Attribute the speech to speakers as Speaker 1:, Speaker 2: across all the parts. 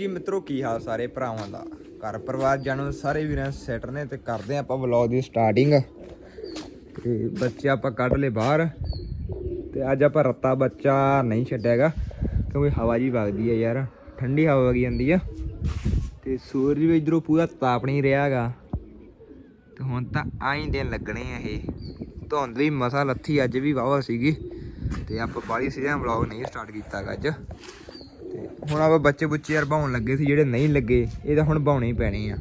Speaker 1: ਜੀ ਮਿੱਤਰੋ, ਕੀ ਹਾਲ ਸਾਰੇ ਭਰਾਵਾਂ ਦਾ? ਘਰ ਪਰਿਵਾਰ ਜਾਣੋ ਸਾਰੇ ਵੀਰਾਂ ਸੈਟ ਨੇ ਤੇ ਕਰਦੇ ਆਪਾਂ ਵਲੌਗ ਦੀ ਸਟਾਰਟਿੰਗ ਤੇ ਬੱਚੇ ਆਪਾਂ ਕੱਢ ਲਏ ਬਾਹਰ। ਤੇ ਅੱਜ ਆਪਾਂ ਰੱਤਾ ਬੱਚਾ ਨਹੀਂ ਛੱਡਿਆਗਾ, ਕਿਉਂਕਿ ਹਵਾ ਜੀ ਵਗਦੀ ਹੈ ਯਾਰ। ਠੰਡੀ ਹਵਾ ਵਗੀ ਜਾਂਦੀ ਆ। ਤੇ ਸੂਰਜ ਵੀ ਇਧਰੋਂ ਪੂਰਾ ਤਾਪ ਨਹੀਂ ਰਿਹਾਗਾ। ਤੇ ਹੁਣ ਤਾਂ ਆਈ ਦਿਨ ਲੱਗਣੇ ਆ ਇਹ। ਧੁੰਦ ਵੀ ਮਸਾ ਲੱਥੀ ਅੱਜ ਵੀ ਵਾਵਾ ਸੀਗੀ। ਤੇ ਆਪਾਂ ਬਾਲੀ ਸੀਜ਼ਨ ਵਲੌਗ ਨਹੀਂ ਸਟਾਰਟ ਕੀਤਾਗਾ ਅੱਜ। ਹੁਣ ਆਪਾਂ ਬੱਚੇ ਬੁੱਚੇ ਯਾਰ ਬਾਉਣ ਲੱਗੇ ਸੀ, ਜਿਹੜੇ ਨਹੀਂ ਲੱਗੇ, ਇਹ ਤਾਂ ਹੁਣ ਬਾਉਣੇ ਹੀ ਪੈਣੇ ਆ।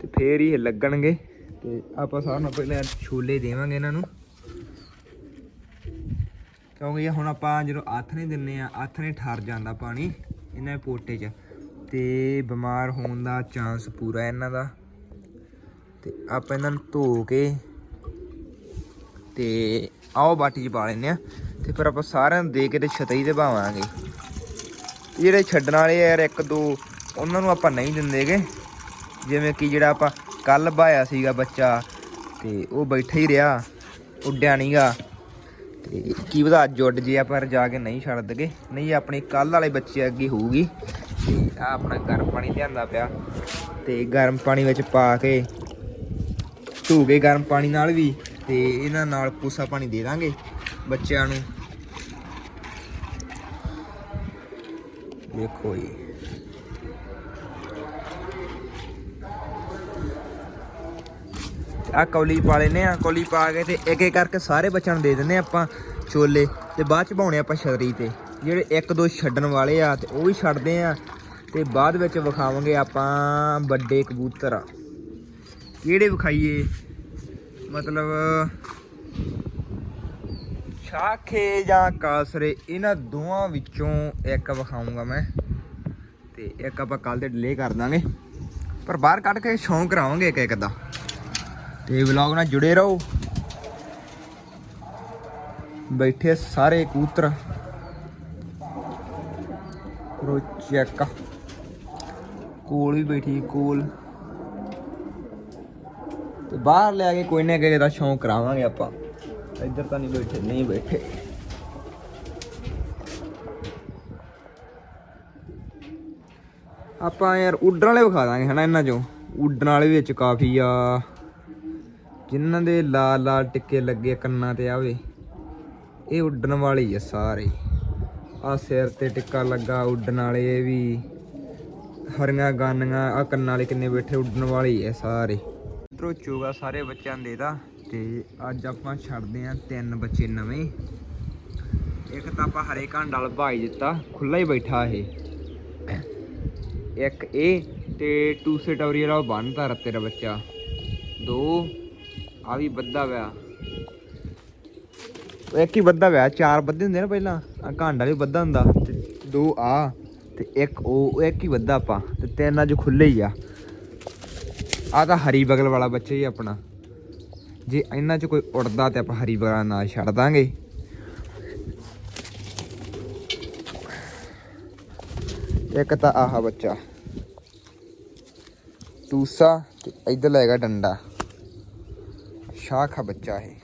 Speaker 1: ਤੇ ਫੇਰ ਹੀ ਇਹ ਲੱਗਣਗੇ ਤੇ ਆਪਾਂ ਸਾਰਿਆਂ ਨੂੰ ਪਹਿਲਾਂ ਛੋਲੇ ਦੇਵਾਂਗੇ ਇਹਨਾਂ ਨੂੰ। ਕਿਉਂਕਿ ਹੁਣ ਆਪਾਂ ਜਦੋਂ ਹੱਥ ਨਹੀਂ ਦਿੰਨੇ ਆ ਹੱਥ ਨਹੀਂ ਠਰ ਜਾਂਦਾ ਪਾਣੀ ਇਹਨਾਂ ਪੋਟੇ 'ਚ। ਤੇ ਬਿਮਾਰ ਹੋਣ ਦਾ ਚਾਂਸ ਪੂਰਾ ਇਹਨਾਂ ਦਾ। ਤੇ ਆਪਾਂ ਇਹਨਾਂ ਨੂੰ ਧੋ ਕੇ ਤੇ ਆਓ ਬਾਟੀ 'ਚ ਪਾ ਲੈਨੇ ਆ। ਤੇ ਫਿਰ ਆਪਾਂ ਸਾਰਿਆਂ ਨੂੰ ਦੇ ਕੇ ਤੇ ਛਤਈ ਤੇ ਭਾਵਾਂਗੇ ਜਿਹੜੇ ਛੱਡਣ ਵਾਲੇ ਯਾਰ, ਇੱਕ ਦੋ, ਉਹਨਾਂ ਨੂੰ ਆਪਾਂ ਨਹੀਂ ਦਿੰਦੇਗੇ। ਜਿਵੇਂ ਕਿ ਜਿਹੜਾ ਆਪਾਂ ਕੱਲ ਬਾਇਆ ਸੀਗਾ ਬੱਚਾ, ਤੇ ਉਹ ਬੈਠਾ ਹੀ ਰਿਹਾ, ਉੱਡਿਆ ਨਹੀਂਗਾ ਤੇ ਕੀ ਪਤਾ ਅੱਜ ਉੱਡ ਜੇ ਆਪਾਂ ਜਾ ਕੇ ਨਹੀਂ ਛੱਡ ਦਗੇ। ਨਹੀਂ, ਆਪਣੇ ਕੱਲ ਵਾਲੇ ਬੱਚੇ ਅੱਗੇ ਹੋਊਗੀ। ਤੇ ਆ ਆਪਣਾ ਗਰਮ ਪਾਣੀ ਲਿਆਂਦਾ ਪਿਆ। ਤੇ ਗਰਮ ਪਾਣੀ ਵਿੱਚ ਪਾ ਕੇ, ਧੋ ਕੇ ਗਰਮ ਪਾਣੀ ਨਾਲ ਵੀ, ਤੇ ਇਹਨਾਂ ਨਾਲ ਕੋਸਾ ਪਾਣੀ ਦੇ ਦਾਂਗੇ ਬੱਚਿਆਂ ਨੂੰ। ਦੇਖੋ ਜੀ ਆ ਕੌਲੀ ਪਾ ਲੈਨੇ ਆ, ਕੌਲੀ ਪਾ ਕੇ ਤੇ ਇੱਕ ਇੱਕ ਕਰਕੇ ਸਾਰੇ ਬੱਚਿਆਂ ਨੂੰ ਦੇ ਦਿੰਨੇ ਆਪਾਂ ਛੋਲੇ ਤੇ ਬਾਅਦ ਚ ਪਾਉਣੇ ਆਪਾਂ ਛਤਰੀ ਤੇ। ਜਿਹੜੇ ਇੱਕ ਦੋ ਛੱਡਣ ਵਾਲੇ ਆ ਤੇ ਉਹ ਵੀ ਛੱਡਦੇ ਆ ਤੇ ਬਾਅਦ ਵਿੱਚ ਵਿਖਾਵਾਂਗੇ ਆਪਾਂ ਵੱਡੇ ਕਬੂਤਰ। ਕਿਹੜੇ ਵਿਖਾਈਏ? ਮਤਲਬ ਸ਼ਾਖੇ ਜਾਂ ਕਾਸਰੇ, ਇਹਨਾਂ ਦੋਵਾਂ ਵਿੱਚੋਂ ਇੱਕ ਵਿਖਾਉਂਗਾ ਮੈਂ। ਤੇ ਇੱਕ ਆਪਾਂ ਕੱਲ ਤੇ ਡਿਲੇ ਕਰ ਦਾਂਗੇ। ਪਰ ਬਾਹਰ ਕੱਢ ਕੇ ਸ਼ੌਂਕ ਕਰਾਵਾਂਗੇ ਇੱਕ ਇੱਕ ਦਾ। ਤੇ ਵਲੌਗ ਨਾਲ ਜੁੜੇ ਰਹੋ। ਬੈਠੇ ਸਾਰੇ ਕੂਤਰ ਕਰੋ ਚੈੱਕ। ਕੋਲ ਵੀ ਬੈਠੀ ਕੋਲ। ਤੇ ਬਾਹਰ ਲੈ ਕੇ ਕੋਈ ਨਾ ਕਿਸੇ ਦਾ ਸ਼ੌਂਕ ਕਰਾਵਾਂਗੇ ਆਪਾਂ। ਇੱਧਰ ਤਾਂ ਨਹੀਂ ਬੈਠੇ। ਨਹੀਂ ਬੈਠੇ। ਆਪਾਂ ਯਾਰ ਉੱਡਣ ਵਾਲੇ ਵਿਖਾ ਦਾਂਗੇ ਹਨਾ ਇਹਨਾਂ ਚੋਂ। ਉੱਡਣ ਵਾਲੇ ਵਿੱਚ ਕਾਫੀ ਆ। ਜਿਨ੍ਹਾਂ ਦੇ ਲਾਲ ਲਾਲ ਟਿੱਕੇ ਲੱਗੇ ਕੰਨਾਂ ਤੇ ਆਵੇ ਇਹ ਉੱਡਣ ਵਾਲੇ ਆ ਸਾਰੇ। ਆ ਸਿਰ ਤੇ ਟਿੱਕਾ ਲੱਗਾ ਉੱਡਣ ਵਾਲੇ, ਇਹ ਵੀ ਹਰੀਆਂ ਗਾਨੀਆਂ ਆ ਕੰਨਾਂ ਵਾਲੇ ਕਿੰਨੇ ਬੈਠੇ, ਉੱਡਣ ਵਾਲੇ ਆ ਸਾਰੇ। ਇਧਰੋਂ ਚੋਗਾ ਸਾਰੇ ਬੱਚਿਆਂ ਦੇ ਦਾ ਤੇ ਅੱਜ ਆਪਾਂ ਛੱਡਦੇ ਆ ਤਿੰਨ ਬੱਚੇ ਨਵੇਂ। ਇੱਕ ਤਾਂ ਆਪਾਂ ਹਰੇ ਘਾਂਡਾ ਵਾਲ ਭਾਈ ਦਿੱਤਾ ਖੁੱਲਾ ਹੀ ਬੈਠਾ ਇਹ। ਇੱਕ ਇਹ ਤੇ ਟੂਸੇ ਟੌਰੀ ਵਾਲਾ ਉਹ ਬੰਨਤਾ ਰੱਤੇ ਦਾ ਬੱਚਾ। ਦੋ ਆ ਵੀ ਬੱਦਾ ਵਿਆ ਇੱਕ ਹੀ ਬੱਦਾ ਵਿਆ ਚਾਰ ਬੱਦੇ ਹੁੰਦੇ ਨਾ ਪਹਿਲਾਂ ਆ ਘਾਂਡਾ ਵੀ ਬੱਦਾ ਹੁੰਦਾ। ਤੇ ਦੋ ਆ, ਤੇ ਇੱਕ ਉਹ ਇੱਕ ਹੀ ਬੱਦਾ ਆਪਾਂ, ਤੇ ਤਿੰਨ ਅੱਜ ਖੁੱਲੇ ਹੀ ਆ। ਆ ਤਾਂ ਹਰੀ ਬਗਲ ਵਾਲਾ ਬੱਚਾ ਹੀ ਆਪਣਾ। ਜੇ ਇਹਨਾਂ 'ਚ ਕੋਈ ਉੜਦਾ ਤੇ ਆਪਾਂ ਹਰੀ ਬਗਲ ਨਾਲ ਛੱਡ ਦਾਂਗੇ। ਇੱਕ ਤਾਂ ਆਹ ਬੱਚਾ। ਟੂਸਾ ਤੇ ਇੱਧਰ ਲੈਗਾ ਡੰਡਾ। ਸ਼ਾਖਾ ਬੱਚਾ ਹੈ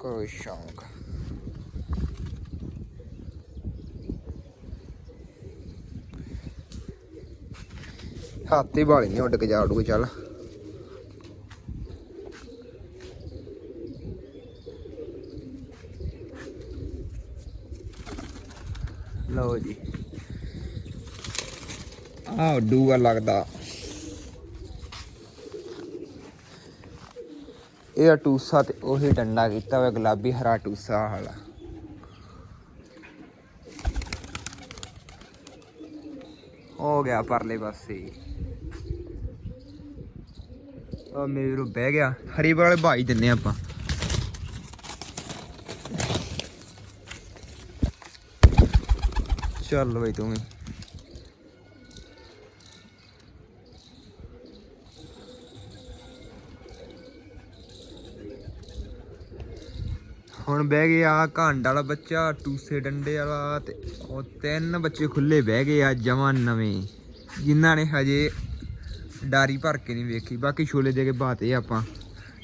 Speaker 1: ਕਰੋ ਸ਼ੌਂਕ। ਹਾਥੀ ਵਾਲੀ ਨਹੀਂ ਉੱਡ ਕੇ ਜਾ ਉਡੂ ਚੱਲ। ਲਓ ਜੀ। ਆ ਡੂਆ ਲੱਗਦਾ। ਇਹ ਟੂਸਾ ਤੇ ਉਹੀ ਡੰਡਾ ਕੀਤਾ ਹੋਇਆ, ਗੁਲਾਬੀ ਹਰਾ ਟੂਸਾ ਵਾਲਾ। ਹੋ ਗਿਆ ਪਰਲੇ ਪਾਸੇ। ਉਹ ਮੇਰੇ ਵੀਰੋ ਬਹਿ ਗਿਆ। ਹਰੀ ਵਾਲੇ ਭਾਈ ਦਿੰਨੇ ਆਪਾਂ। ਚੱਲ ਬਈ ਤੂੰ ਵੀ। ਹੁਣ ਬਹਿ ਗਿਆ ਆ ਘੰਡ ਵਾਲਾ ਬੱਚਾ, ਟੂਸੇ ਡੰਡੇ ਵਾਲਾ ਤੇ ਉਹ ਤਿੰਨ ਬੱਚੇ ਖੁੱਲੇ ਬਹਿ ਗਏ ਆ ਜਵਾਂ ਨਵੇਂ। ਜਿਨ੍ਹਾਂ ਨੇ ਹਜੇ ਡਾਰੀ ਭਰ ਕੇ ਨਹੀਂ ਵੇਖੀ। ਬਾਕੀ ਛੋਲੇ ਦੇ ਕੇ ਬਾਤੇ ਆਪਾਂ।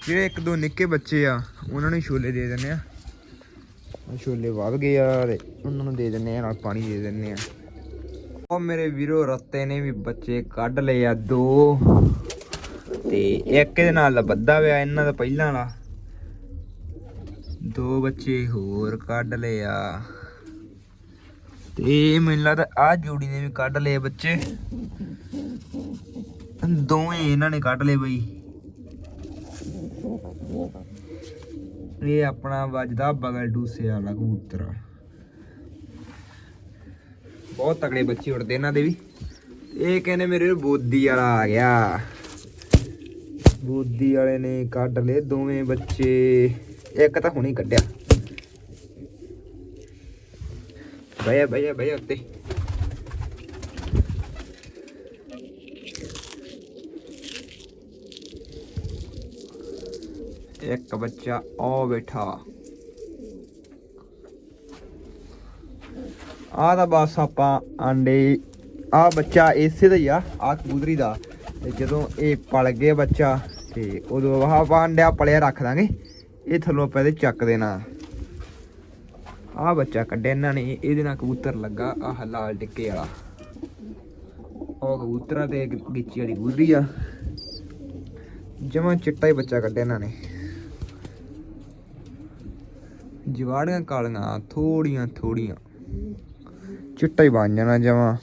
Speaker 1: ਜਿਹੜੇ ਇੱਕ ਦੋ ਨਿੱਕੇ ਬੱਚੇ ਆ, ਉਹਨਾਂ ਨੂੰ ਛੋਲੇ ਦੇ ਦਿੰਦੇ ਆ। ਛੋਲੇ ਵਧ ਗਏ ਆ ਤੇ ਉਹਨਾਂ ਨੂੰ ਦੇ ਦਿੰਨੇ ਆ, ਨਾਲ ਪਾਣੀ ਦੇ ਦਿੰਨੇ ਆ। ਉਹ ਮੇਰੇ ਵੀਰੋ, ਰੱਤੇ ਨੇ ਵੀ ਬੱਚੇ ਕੱਢ ਲਏ ਆ ਦੋ। ਤੇ ਇੱਕ ਇਹਦੇ ਨਾਲ ਬੱਦਾ ਵਿਆ ਇਹਨਾਂ ਦਾ ਪਹਿਲਾਂ ਵਾਲਾ। ਦੋ ਬੱਚੇ ਹੋਰ ਕੱਢ ਲਏ ਆ। ਤੇ ਮੈਨੂੰ ਲੱਗਦਾ ਆ ਜੋੜੀ ਨੇ ਵੀ ਕੱਢ ਲਏ ਬੱਚੇ। ਦੋਵੇਂ ਇਹਨਾਂ ਨੇ ਕੱਢ ਲਏ ਬਈ। ਇਹ ਆਪਣਾ ਵੱਜਦਾ ਬਗਲ ਡੂਸੇ ਵਾਲਾ ਕਬੂਤਰ। ਬਹੁਤ ਤਕੜੇ ਬੱਚੇ ਉੜਦੇ ਇਹਨਾਂ ਦੇ ਵੀ। ਇਹ ਕਹਿੰਦੇ ਮੇਰੇ ਬੋਦੀ ਵਾਲਾ ਆ ਗਿਆ। ਬੋਦੀ ਵਾਲੇ ਨੇ ਕੱਢ ਲਏ ਦੋਵੇਂ ਬੱਚੇ। ਇੱਕ ਤਾਂ ਹੁਣੇ ਕੱਢਿਆ। ਭਈਆ ਭਈਆ ਭਈਆ ਉੱਤੇ ਇੱਕ ਬੱਚਾ ਆ ਬੈਠਾ ਆ ਤਾਂ ਬਸ ਆਪਾਂ ਆਂਡੇ ਆ ਬੱਚਾ ਇਸੇ ਦਾ ਹੀ ਆ ਆ ਕਬੂਤਰੀ ਦਾ ਤੇ ਜਦੋਂ ਇਹ ਪਲ ਗਏ ਬੱਚਾ ਤੇ ਉਦੋਂ ਆਪਾਂ ਆਂਡਿਆ ਪਲਿਆ ਰੱਖ ਦਾਂਗੇ ਇਹ ਥੱਲੋਂ ਆਪਾਂ ਇਹਦੇ ਚੱਕ ਦੇਣਾ ਆ ਬੱਚਾ ਕੱਢਿਆ, ਇਹਨਾਂ ਨੇ, ਇਹਦੇ ਨਾਲ ਕਬੂਤਰ ਲੱਗਾ, ਆਹ ਲਾਲ ਟਿੱਕੇ ਵਾਲਾ। ਉਹ ਕਬੂਤਰਾਂ ਤੇ ਗਿੱਚੀ ਵਾਲੀ ਕਬੂਤਰੀ ਆ। ਜਮਾ ਚਿੱਟਾ ਹੀ ਬੱਚਾ ਕੱਢਿਆ ਇਹਨਾਂ ਨੇ। ਜਵਾੜੀਆਂ ਕਾਲੀਆਂ, ਥੋੜੀਆਂ ਥੋੜੀਆਂ। ਚਿੱਟਾ ਹੀ ਬਣ ਜਾਣਾ ਜਮਾ।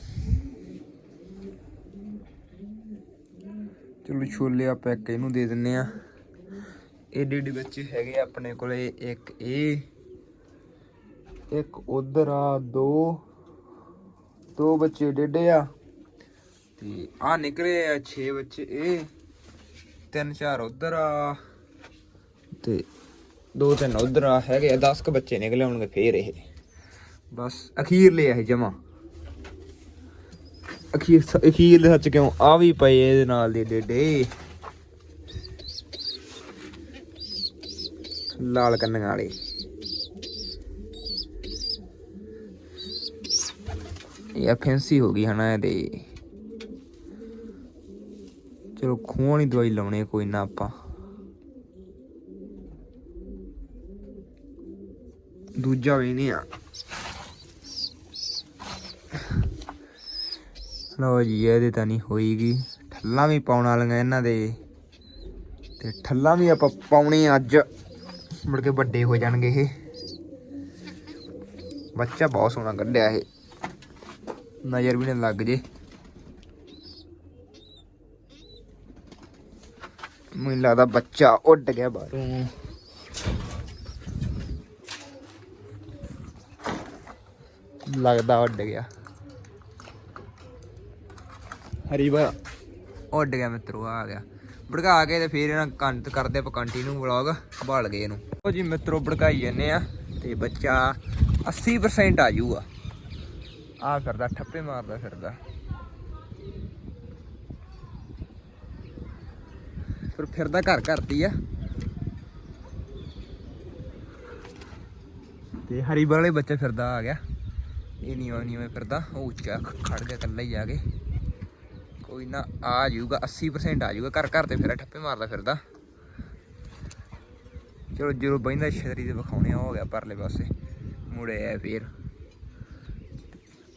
Speaker 1: ਚਲੋ ਛੋਲੇ ਆਪਾਂ ਇੱਕ ਇਹਨੂੰ ਦੇ ਦਿੰਨੇ ਆ। ਏਡੇ ਏਡੇ ਬੱਚੇ ਹੈਗੇ ਆ ਆਪਣੇ ਕੋਲੇ ਇੱਕ ਇਹ। ਇੱਕ ਉਧਰ ਆ, ਦੋ ਦੋ ਬੱਚੇ ਡੇਡੇ ਆ। ਤੇ ਆ ਨਿਕਲੇ ਆ 6 ਬੱਚੇ ਇਹ ਤਿੰਨ ਚਾਰ ਉਧਰ ਆ। ਤੇ ਦੋ ਤਿੰਨ ਉਧਰ ਆ, ਹੈਗੇ ਆ 10 ਕ ਬੱਚੇ ਨਿਕਲੇ ਹੋਣਗੇ ਫੇਰ ਇਹ। ਬਸ ਅਖੀਰਲੇ ਆ ਇਹ ਜਮਾ। ਅਖੀਰ ਅਖੀਰਲੇ ਸੱਚ ਕਿਉਂ ਆ ਵੀ ਪਏ ਇਹਦੇ ਨਾਲ ਦੇ ਡੇਡੇ। ਲਾਲ ਕੰਨਾਂ ਵਾਲੇ। ਇਹ ਫੈਂਸੀ ਹੋ ਗਈ ਹਨਾ ਇਹਦੇ। ਚਲੋ ਖੂਹਾਂ ਵਾਲੀ ਦਵਾਈ ਲਾਉਣੇ ਕੋਈ ਨਾ ਆਪਾਂ। ਦੂਜਾ ਵੀ ਨਹੀਂ ਆ। ਲਓ ਜੀ, ਇਹਦੇ ਤਾਂ ਨਹੀਂ ਹੋਈਗੀ। ਠੱਲਾਂ ਵੀ ਪਾਉਣ ਵਾਲੀਆਂ ਇਹਨਾਂ ਦੇ। ਤੇ ਠੱਲਾਂ ਵੀ ਆਪਾਂ ਪਾਉਣੇ ਅੱਜ। ਮੁੜ ਕੇ ਵੱਡੇ ਹੋ ਜਾਣਗੇ ਇਹ। ਬੱਚਾ ਬਹੁਤ ਸੋਹਣਾ ਕੱਢਿਆ ਇਹ। ਨਜ਼ਰ ਵੀ ਨਾ ਲੱਗ ਜੇ। ਮੈਨੂੰ ਲੱਗਦਾ ਬੱਚਾ ਉੱਡ ਗਿਆ ਬਾਹਰੋਂ। ਲੱਗਦਾ ਉੱਡ ਗਿਆ। ਹਰੀ ਬਾ ਉੱਡ ਗਿਆ ਮਿੱਤਰੋ ਆ ਗਿਆ। ਭੜਕਾ ਕੇ ਤੇ ਫਿਰ ਇਹਨਾਂ ਕੰਟ ਕਰਦੇ ਆਪਾਂ ਕੰਟੀਨਿਊ ਵਲੌਗ ਭਾਲ ਗਏ ਇਹਨੂੰ। ਉਹ ਜੀ ਮਿੱਤਰੋ ਭੜਕਾਈ ਜੰਨੇ ਆ ਤੇ ਬੱਚਾ 80% ਆ ਜਾਊਗਾ। ਆ ਕਰਦਾ ਠੱਪੇ ਮਾਰਦਾ ਫਿਰਦਾ। ਫਿਰ ਫਿਰਦਾ ਘਰ ਕਰਦੀ ਆ। ਤੇ ਹਰੀ ਵਾਲੇ ਬੱਚਾ ਫਿਰਦਾ ਆ ਗਿਆ। ਇਹ ਨਹੀਂ ਉਹ ਨਹੀਂ ਫਿਰਦਾ। ਉਹ ਉੱਚਾ ਖੜ ਗਿਆ ਇਕੱਲਾ ਹੀ ਜਾ ਕੇ। ਕੋਈ ਨਾ ਆ ਜਾਊਗਾ 80% ਆ ਜਾਊਗਾ। ਘਰ ਘਰ ਤੇ ਫਿਰ ਠੱਪੇ ਮਾਰਦਾ ਫਿਰਦਾ। ਚਲੋ ਜਦੋਂ ਬੈਂਦਾ ਛਤਰੀ ਤੇ ਵਿਖਾਉਣੇ ਆ, ਹੋ ਗਿਆ ਪਰਲੇ ਪਾਸੇ। ਮੁੜੇ ਆ ਫੇਰ।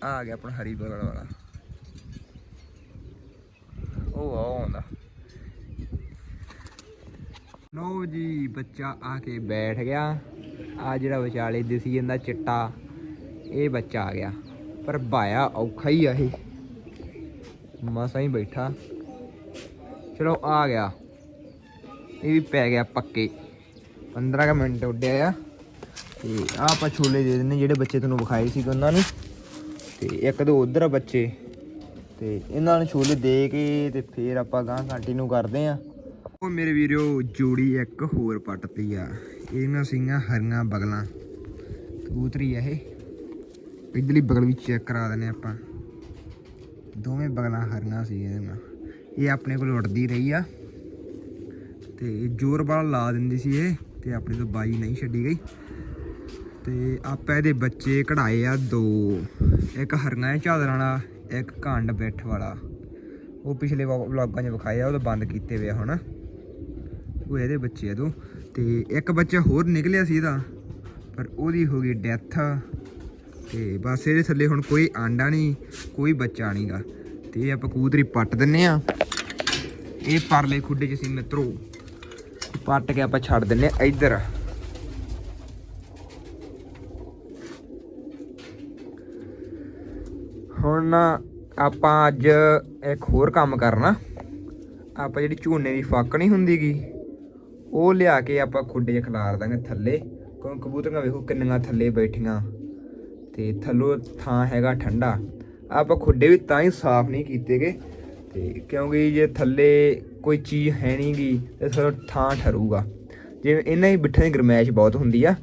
Speaker 1: ਆ ਗਿਆ ਆਪਣਾ ਹਰੀ ਬਗੜ ਵਾਲਾ। ਉਹ ਆ ਆਉਂਦਾ। ਲੋ ਜੀ, ਬੱਚਾ ਆ ਕੇ ਬੈਠ ਗਿਆ। ਆ ਜਿਹੜਾ ਵਿਚਾਲੇ ਦਿਸੀ ਜਾਂਦਾ ਚਿੱਟਾ, ਇਹ ਬੱਚਾ ਆ ਗਿਆ। ਪਰ ਭਾਇਆ ਔਖਾ ਹੀ ਆ ਇਹ। ਮਸਾਂ ਹੀ ਬੈਠਾ। ਚਲੋ, ਆ ਗਿਆ। ਇਹ ਵੀ ਪੈ ਗਿਆ ਪੱਕੇ। 15 ਕੁ ਮਿੰਟ ਉੱਡਿਆ ਆ। ਤੇ ਆ ਆਪਾਂ ਛੋਲੇ ਦੇ ਦਿੰਨੇ ਜਿਹੜੇ ਬੱਚੇ ਤੁਹਾਨੂੰ ਵਿਖਾਏ ਸੀ ਉਹਨਾਂ ਨੂੰ। ਤੇ ਇੱਕ ਦੋ ਉਧਰ ਆ ਬੱਚੇ। ਤੇ ਇਹਨਾਂ ਨੂੰ ਛੋਲੇ ਦੇ ਕੇ ਤੇ ਫੇਰ ਆਪਾਂ ਗਾਂ ਕੰਟੀਨਿਊ ਕਰਦੇ ਆ। ਉਹ ਮੇਰੇ ਵੀਰੋ, ਜੋੜੀ ਇੱਕ ਹੋਰ ਪੱਟਤੀ ਆ। ਇਹਨਾਂ ਸਿੰਘਾਂ ਹਰੀਆਂ ਬਗਲਾਂ। ਕਬੂਤਰੀ ਆ ਇਹ। ਇਧਰਲੀ ਬਗਲ ਵੀ ਚੈੱਕ ਕਰਾ ਦਿੰਨੇ ਆਪਾਂ। ਦੋਵੇਂ ਬਗਲਾਂ ਹਰੀਆਂ ਸੀ ਇਹਦੇ ਨਾਲ। ਇਹ ਆਪਣੇ ਕੋਲ ਉੱਡਦੀ ਰਹੀ ਆ। ਤੇ ਜ਼ੋਰ ਵਾਲਾ ਲਾ ਦਿੰਦੀ ਸੀ ਇਹ ਤੇ ਆਪਣੇ ਤੋਂ ਬਾਈ ਨਹੀਂ ਛੱਡੀ ਗਈ। ਤੇ ਆਪਾਂ ਇਹਦੇ ਬੱਚੇ ਕਢਾਏ ਆ ਦੋ। ਇੱਕ ਹਰੀਆਂ ਹੈ ਝਾਦਰਾਂ ਵਾਲਾ, ਇੱਕ ਕੰਡ ਬੈਠ ਵਾਲਾ। ਉਹ ਪਿਛਲੇ ਵਲੌਗਾਂ 'ਚ ਵਿਖਾਏ ਆ ਉਹ ਤਾਂ ਬੰਦ ਕੀਤੇ ਹੋਏ ਆ ਹੁਣ। ਉਹ ਇਹਦੇ ਬੱਚੇ ਆ ਦੋ ਤੇ ਇੱਕ ਬੱਚਾ ਹੋਰ ਨਿਕਲਿਆ ਸੀ ਇਹਦਾ, ਪਰ ਉਹਦੀ ਹੋ ਗਈ ਡੈਥ। ਤੇ ਬਸ ਇਹਦੇ ਥੱਲੇ ਹੁਣ ਕੋਈ ਆਂਡਾ ਨਹੀਂ, ਕੋਈ ਬੱਚਾ ਨਹੀਂਗਾ ਤੇ ਇਹ ਆਪਾਂ ਕਬੂਤਰੀ ਪੱਟ ਦਿੰਨੇ ਆ। ਇਹ ਪਰਲੇ ਖੁੱਡੇ 'ਚ ਸੀ ਮਿੱਤਰੋ। ਪੱਟ ਕੇ ਆਪਾਂ ਛੱਡ ਦਿੰਨੇ ਆ ਇੱਧਰ। ਹੁਣ ਨਾ ਆਪਾਂ ਅੱਜ ਇੱਕ ਹੋਰ ਕੰਮ ਕਰਨਾ। ਆਪਾਂ ਜਿਹੜੀ ਝੋਨੇ ਦੀ ਫੱਕ ਨਹੀਂ ਹੁੰਦੀਗੀ, ਉਹ ਲਿਆ ਕੇ ਆਪਾਂ ਖੁੱਡੇ 'ਚ ਖਿਲਾਰ ਦਾਂਗੇ ਥੱਲੇ। ਕਿਉਂਕਿ ਕਬੂਤਰਾਂ ਵੇਖੋ ਕਿੰਨੀਆਂ ਥੱਲੇ ਬੈਠੀਆਂ। ਤੇ ਥੱਲੋਂ ਥਾਂ ਹੈਗਾ ਠੰਡਾ। ਆਪਾਂ ਖੁੱਡੇ ਵੀ ਤਾਂ ਹੀ ਸਾਫ਼ ਨਹੀਂ ਕੀਤੇਗੇ। ਤੇ ਕਿਉਂਕਿ ਜੇ ਥੱਲੇ ਕੋਈ ਚੀਜ਼ ਹੈ ਨਹੀਂਗੀ, ਤੇ ਥੋੜਾ ਥਾਂ ਠਰੂਗਾ। ਜਿਵੇਂ ਇਹਨਾਂ ਹੀ ਬਿੱਠਾਂ ਦੀ ਗਰਮੈਸ਼ ਬਹੁਤ ਹੁੰਦੀ ਆ,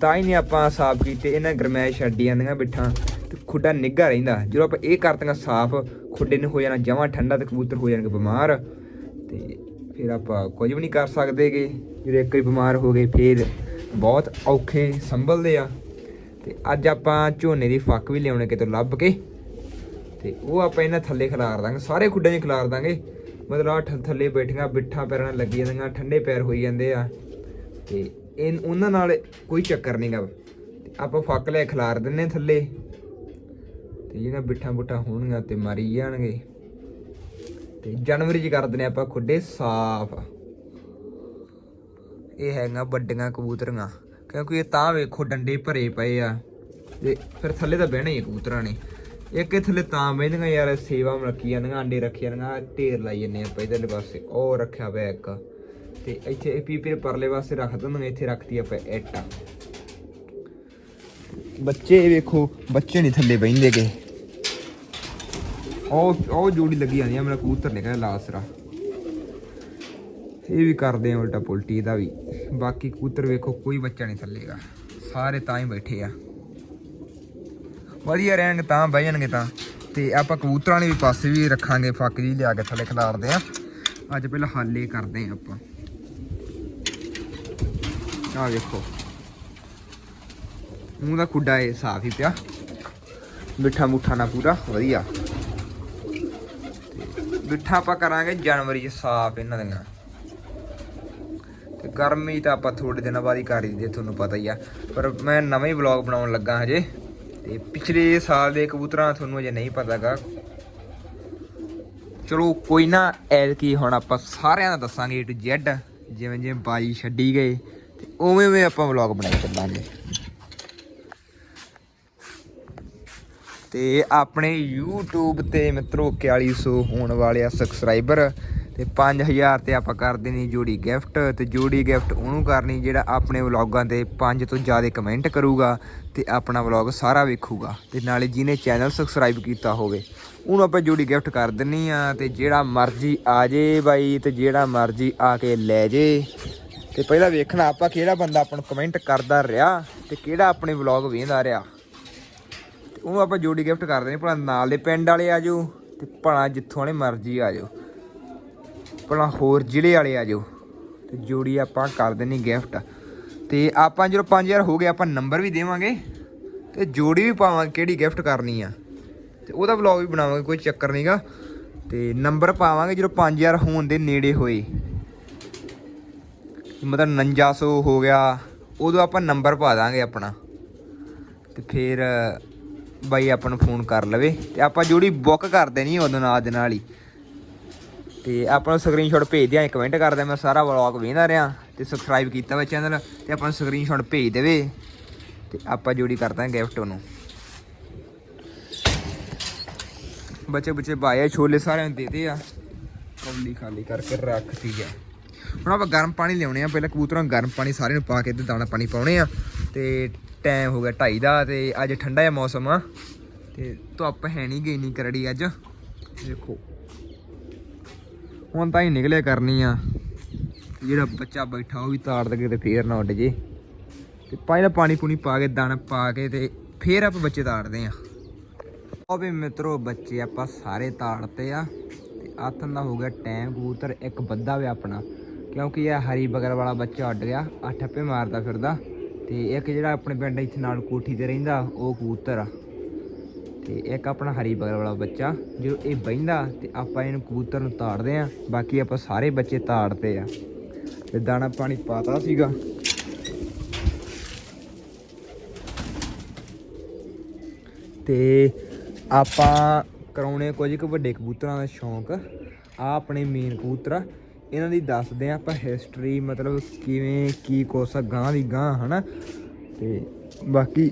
Speaker 1: ਤਾਂ ਹੀ ਨਹੀਂ ਆਪਾਂ ਸਾਫ਼ ਕੀਤੇ, ਇਹਨਾਂ ਦੀ ਗਰਮੈਸ਼ ਛੱਡੀ ਜਾਂਦੀਆਂ ਬਿੱਠਾਂ। ਤੇ ਖੁੱਡਾ ਨਿੱਘਾ ਰਹਿੰਦਾ। ਜਦੋਂ ਆਪਾਂ ਇਹ ਕਰ ਕਰਤੀਆਂ ਸਾਫ਼, ਖੁੱਡੇ ਨੂੰ ਹੋ ਜਾਣਾ ਜਮਾਂ ਠੰਡਾ ਤੇ ਕਬੂਤਰ ਹੋ ਜਾਣਗੇ ਬਿਮਾਰ। ਤੇ ਫਿਰ ਆਪਾਂ ਕੁਝ ਵੀ ਨਹੀਂ ਕਰ ਸਕਦੇਗੇ। ਜਦੋਂ ਇੱਕ ਵਾਰੀ ਬਿਮਾਰ ਹੋ ਗਏ, ਫਿਰ ਬਹੁਤ ਔਖੇ ਸੰਭਲਦੇ ਆ। ਤੇ ਅੱਜ ਆਪਾਂ ਝੋਨੇ ਦੀ ਫੱਕ ਵੀ ਲਿਆਉਣੇ ਕਿਤੇ ਲੱਭ ਕੇ। ਤੇ ਉਹ ਆਪਾਂ ਇਹਨਾਂ ਥੱਲੇ ਖਿਲਾਰ ਦਾਂਗੇ, ਸਾਰੇ ਖੁੱਡਾਂ 'ਚ ਖਿਲਾਰ ਦਾਂਗੇ। ਮਤਲਬ ਆ ਥੱਲੇ ਬੈਠੀਆਂ, ਬਿੱਠਾਂ ਪੈਰਾਂ ਨਾਲ ਲੱਗੀ ਜਾਂਦੀਆਂ, ਠੰਡੇ ਪੈਰ ਹੋਈ ਜਾਂਦੇ ਆ। ਤੇ ਇਹ ਉਹਨਾਂ ਨਾਲ ਕੋਈ ਚੱਕਰ ਨਹੀਂਗਾ ਤੇ ਆਪਾਂ ਫੱਕ ਲੈ ਖਿਲਾਰ ਦਿੰਨੇ ਥੱਲੇ। ਤੇ ਜਿਹੜਾ ਬਿੱਠਾਂ ਬੁੱਠਾਂ ਹੋਣਗੀਆਂ ਤੇ ਮਰੀ ਜਾਣਗੇ। ਤੇ ਜਨਵਰੀ 'ਚ ਕਰ ਦਿੰਨੇ ਆਪਾਂ ਖੁੱਡੇ ਸਾਫ਼। ਇਹ ਹੈਗਾ ਵੱਡੀਆਂ ਕਬੂਤਰੀਆਂ। ਕਿਉਂਕਿ ਇਹ ਤਾਂ ਵੇਖੋ ਡੰਡੇ ਭਰੇ ਪਏ ਆ। ਤੇ ਫਿਰ ਥੱਲੇ ਤਾਂ ਬਹਿਣਾ ਹੀ ਆ ਕਬੂਤਰਾਂ ਨੇ। ਇੱਕ ਇਹ ਥੱਲੇ ਤਾਂ ਬਹਿੰਦੀਆਂ ਯਾਰ ਸੇਵਾ ਰੱਖੀ ਜਾਂਦੀਆਂ, ਆਂਡੇ ਰੱਖੀ ਜਾਂਦੀਆਂ ਢੇਰ ਲਾਈ ਜੰਨੇ ਆਪਾਂ ਇਧਰਲੇ ਪਾਸੇ। ਉਹ ਰੱਖਿਆ ਪਿਆ ਇੱਕ। ਤੇ ਇੱਥੇ ਇਹ ਪੀਪੀ ਪਰਲੇ ਪਾਸੇ ਰੱਖ ਦਿੰਦੇ ਇੱਥੇ ਰੱਖਤੀ ਆਪਾਂ ਇੱਟ। ਬੱਚੇ ਵੇਖੋ, ਬੱਚੇ ਨਹੀਂ ਥੱਲੇ ਬਹਿੰਦੇ ਬਹਿੰਦੇਗੇ। ਉਹ ਉਹ ਜੋੜੀ ਲੱਗੀ ਜਾਂਦੀ ਆ, ਮੇਰਾ ਕਬੂਤਰ ਨਿਕਲਿਆ ਲਾਸਰਾ ਇਹ ਵੀ ਕਰਦੇ ਆ ਉਲਟਾ ਪੁਲਟੀ ਦਾ ਵੀ। ਬਾਕੀ ਕਬੂਤਰ ਵੇਖੋ, ਕੋਈ ਬੱਚਾ ਨਹੀਂ ਥੱਲੇਗਾ। ਸਾਰੇ ਤਾਂ ਹੀ ਬੈਠੇ ਆ। ਵਧੀਆ ਰਹਿਣਗੇ ਤਾਂ, ਬਹਿ ਜਾਣਗੇ ਤਾਂ। ਤੇ ਆਪਾਂ ਕਬੂਤਰਾਂ ਵਾਲੇ ਵੀ ਪਾਸੇ ਵੀ ਰੱਖਾਂਗੇ, ਫੱਕ ਜੀ ਲਿਆ ਕੇ ਥੱਲੇ ਖਿਲਾਰਦੇ ਆ। ਅੱਜ ਪਹਿਲਾਂ ਹਾਲੇ ਕਰਦੇ ਆ ਆਪਾਂ। ਆ ਵੇਖੋ। ਮੂੰਹ ਦਾ ਖੁੱਡਾ ਇਹ ਸਾਫ਼ ਹੀ ਪਿਆ। ਮਿੱਠਾ ਮੁੱਠਾ ਨਾ ਪੂਰਾ, ਵਧੀਆ। ਤੇ ਆਪਾਂ ਕਰਾਂਗੇ ਜਨਵਰੀ ਚ ਸਾਫ਼ ਇਹਨਾਂ ਦੀਆਂ। ਤੇ ਗਰਮੀ ਤਾਂ ਆਪਾਂ ਥੋੜੇ ਦਿਨਾਂ ਬਾਅਦ ਹੀ ਕਰ ਹੀ ਦਿੰਦੇ ਤੁਹਾਨੂੰ ਪਤਾ ਹੀ ਆ। ਪਰ ਮੈਂ ਨਵਾਂ ਹੀ ਵਲੌਗ ਬਣਾਉਣ ਲੱਗਾ ਹਜੇ। ਤੇ ਪਿਛਲੇ ਸਾਲ ਦੇ ਕਬੂਤਰਾਂ ਤੁਹਾਨੂੰ ਅਜੇ ਨਹੀਂ ਪਤਾਗਾ ਚਲੋ ਕੋਈ ਨਾ, ਐਤਕੀ ਹੁਣ ਆਪਾਂ ਸਾਰਿਆਂ ਦਾ ਦੱਸਾਂਗੇ A to Z ਜਿਵੇਂ ਜਿਵੇਂ ਬਾਜੀ ਛੱਡੀ ਗਏ। ਤੇ ਉਵੇਂ ਉਵੇਂ ਆਪਾਂ ਵਲੌਗ ਬਣਾਈ ਚੱਲਾਂਗੇ। ਤੇ ਆਪਣੇ YouTube ਤੇ ਮਿੱਤਰੋ 4100 ਹੋਣ ਵਾਲੇ ਆ ਸਬਸਕ੍ਰਾਈਬਰ ਤੇ 5000 ਤੇ ਆਪਾਂ ਕਰ ਦੇਣੀ ਜੋੜੀ ਗਿਫਟ ਤੇ ਜੋੜੀ ਗਿਫਟ ਉਹਨੂੰ ਕਰਨੀ ਜਿਹੜਾ ਆਪਣੇ ਵਲੌਗਾਂ ਤੇ 5 ਤੋਂ ਜ਼ਿਆਦਾ ਕਮੈਂਟ ਕਰੂਗਾ ਤੇ ਆਪਣਾ ਵਲੌਗ ਸਾਰਾ ਵੇਖੂਗਾ ਤੇ ਨਾਲੇ ਜਿਹਨੇ ਚੈਨਲ ਸਬਸਕ੍ਰਾਈਬ ਕੀਤਾ ਹੋਵੇ, ਉਹਨੂੰ ਆਪਾਂ ਜੋੜੀ ਗਿਫਟ ਕਰ ਦਿੰਨੀ ਆ ਤੇ ਜਿਹੜਾ ਮਰਜ਼ੀ ਆ ਜੇ ਬਾਈ ਤੇ ਜਿਹੜਾ ਮਰਜ਼ੀ ਆ ਕੇ ਲੈ ਜੇ। ਤੇ ਪਹਿਲਾਂ ਵੇਖਣਾ ਆਪਾਂ ਕਿਹੜਾ ਬੰਦਾ ਆਪਾਂ ਨੂੰ ਕਮੈਂਟ ਕਰਦਾ ਰਿਹਾ ਤੇ ਕਿਹੜਾ ਆਪਣੇ ਵਲੌਗ ਵੇਖਦਾ ਰਿਹਾ। ਉਹ ਆਪਾਂ ਜੋੜੀ ਗਿਫਟ ਕਰ ਦੇਣੀ ਭਲਾ ਨਾਲ ਦੇ ਪਿੰਡ ਵਾਲੇ ਆ ਜਾਓ ਤੇ ਭਲਾ ਜਿੱਥੋਂ ਵਾਲੇ ਮਰਜ਼ੀ ਆ ਜਾਓ। ਭਲਾ ਹੋਰ ਜ਼ਿਲ੍ਹੇ ਵਾਲੇ ਆ ਜਾਓ ਤੇ ਜੋੜੀ ਆਪਾਂ ਕਰ ਦੇਣੀ ਗਿਫਟ। ਤੇ ਆਪਾਂ ਜਦੋਂ 5000 ਹੋ ਗਏ, ਆਪਾਂ ਨੰਬਰ ਵੀ ਦੇਵਾਂਗੇ ਤੇ ਜੋੜੀ ਵੀ ਪਾਵਾਂਗੇ ਕਿਹੜੀ ਗਿਫਟ ਕਰਨੀ ਆ। ਤੇ ਉਹਦਾ ਵਲੌਗ ਵੀ ਬਣਾਵਾਂਗੇ, ਕੋਈ ਚੱਕਰ ਨਹੀਂਗਾ ਤੇ ਨੰਬਰ ਪਾਵਾਂਗੇ ਜਦੋਂ 5000 ਹੋਣ ਦੇ ਨੇੜੇ ਹੋਏ। ਮਤਲਬ 4900 ਹੋ ਗਿਆ, ਉਦੋਂ ਆਪਾਂ ਨੰਬਰ ਪਾ ਦਾਂਗੇ ਆਪਣਾ। ਤੇ ਫਿਰ ਬਾਈ ਆਪਾਂ ਨੂੰ ਫੋਨ ਕਰ ਲਵੇ ਤੇ ਆਪਾਂ ਜੋੜੀ ਬੁੱਕ ਕਰ ਦੇਣੀ ਉਦੋਂ ਨਾਲ ਦੇ ਨਾਲ ਹੀ। ਤੇ ਆਪਾਂ ਨੂੰ ਸਕਰੀਨਸ਼ਾਟ ਭੇਜ ਦਿਆਂ ਕਮੈਂਟ ਕਰ ਦਿਆਂ, ਮੈਂ ਸਾਰਾ ਵਲੌਗ ਵੇਖਦਾ ਰਿਹਾ ਤੇ ਸਬਸਕ੍ਰਾਈਬ ਕੀਤਾ ਵਾ ਚੈਨਲ ਤੇ ਆਪਾਂ ਨੂੰ ਸਕਰੀਨਸ਼ਾਟ ਭੇਜ ਦੇਵੇ ਤੇ ਆਪਾਂ ਜੋੜੀ ਕਰਦਾ ਗਿਫਟ ਉਹਨੂੰ। ਬੱਚੇ ਬੱਚੇ ਬਾਏ ਛੋਲੇ ਸਾਰਿਆਂ ਨੂੰ ਦੇਤੇ ਆ। ਕੌਲੀ ਖਾਲੀ ਕਰਕੇ ਰੱਖਤੀ ਆ। ਹੁਣ ਆਪਾਂ ਗਰਮ ਪਾਣੀ ਲਿਆਉਣੇ ਆ, ਪਹਿਲਾਂ ਕਬੂਤਰਾਂ ਨੂੰ ਗਰਮ ਪਾਣੀ ਸਾਰਿਆਂ ਨੂੰ ਪਾ ਕੇ ਤੇ ਦਾਣਾ ਪਾਣੀ ਪਾਉਣੇ ਆ ਤੇ ਟਾਈਮ ਹੋ ਗਿਆ 2:30 ਦਾ ਤੇ ਅੱਜ ਠੰਡਾ ਜਿਹਾ ਮੌਸਮ ਆ। ਤੇ ਧੁੱਪ ਹੈ ਨਹੀਂ ਗਈ ਨਹੀਂ ਕਰੜੀ ਅੱਜ। ਦੇਖੋ। ਹੁਣ ਤਾਂ ਹੀ ਨਿਕਲੇ ਕਰਨੀ ਆ। ਜਿਹੜਾ ਬੱਚਾ ਬੈਠਾ ਉਹ ਵੀ ਤਾੜ ਦੇ ਤੇ ਫੇਰ ਨਾ ਉੱਡ ਜੇ। ਤੇ ਪਹਿਲਾਂ ਪਾਣੀ ਪੂਣੀ ਪਾ ਕੇ, ਦਾਣਾ ਪਾ ਕੇ ਤੇ ਫੇਰ ਆਪਾਂ ਬੱਚੇ ਤਾੜਦੇ ਆ। ਉਹ ਵੀ ਮਿੱਤਰੋ, ਬੱਚੇ ਆਪਾਂ ਸਾਰੇ ਤਾੜਤੇ ਆ। ਤੇ ਆਥਨ ਦਾ ਹੋ ਗਿਆ ਟਾਈਮ ਕਬੂਤਰ, ਇੱਕ ਬੱਦਾ ਵੀ ਆਪਣਾ। ਕਿਉਂਕਿ ਇਹ ਹਰੀ ਬਗਰ ਵਾਲਾ ਬੱਚਾ ਉੱਡ ਗਿਆ ਆ ਠੱਪੇ ਮਾਰਦਾ ਫਿਰਦਾ। ਤੇ ਇੱਕ ਜਿਹੜਾ ਆਪਣੇ ਪਿੰਡ ਇੱਥੇ ਨਾਲ ਕੋਠੀ ਤੇ ਰਹਿੰਦਾ, ਉਹ ਕਬੂਤਰ ਆ। ਤੇ ਇੱਕ ਆਪਣਾ ਹਰੀ ਬਗਲ ਵਾਲਾ ਬੱਚਾ, ਜੋ ਇਹ ਬੈਂਦਾ ਤੇ ਆਪਾਂ ਇਹਨੂੰ ਕਬੂਤਰ ਨੂੰ ਤਾੜਦੇ ਆ, ਬਾਕੀ ਆਪਾਂ ਸਾਰੇ ਬੱਚੇ ਤਾੜਦੇ ਆ। ਤੇ ਦਾਣਾ ਪਾਣੀ ਪਾਤਾ ਸੀਗਾ। ਤੇ ਆਪਾਂ ਕਰਾਉਣੇ ਕੁਝ ਕੁ ਵੱਡੇ ਕਬੂਤਰਾਂ ਦਾ ਸ਼ੌਂਕ। ਆ ਆਪਣੇ ਮੇਨ ਕਬੂਤਰ ਇਹਨਾਂ ਦੀ ਦੱਸਦੇ ਆ ਆਪਾਂ ਹਿਸਟਰੀ ਮਤਲਬ ਕਿਵੇਂ, ਕੀ ਕੋਸਾ ਗਾਂ ਦੀ ਗਾਂ ਹਨਾ? ਤੇ ਬਾਕੀ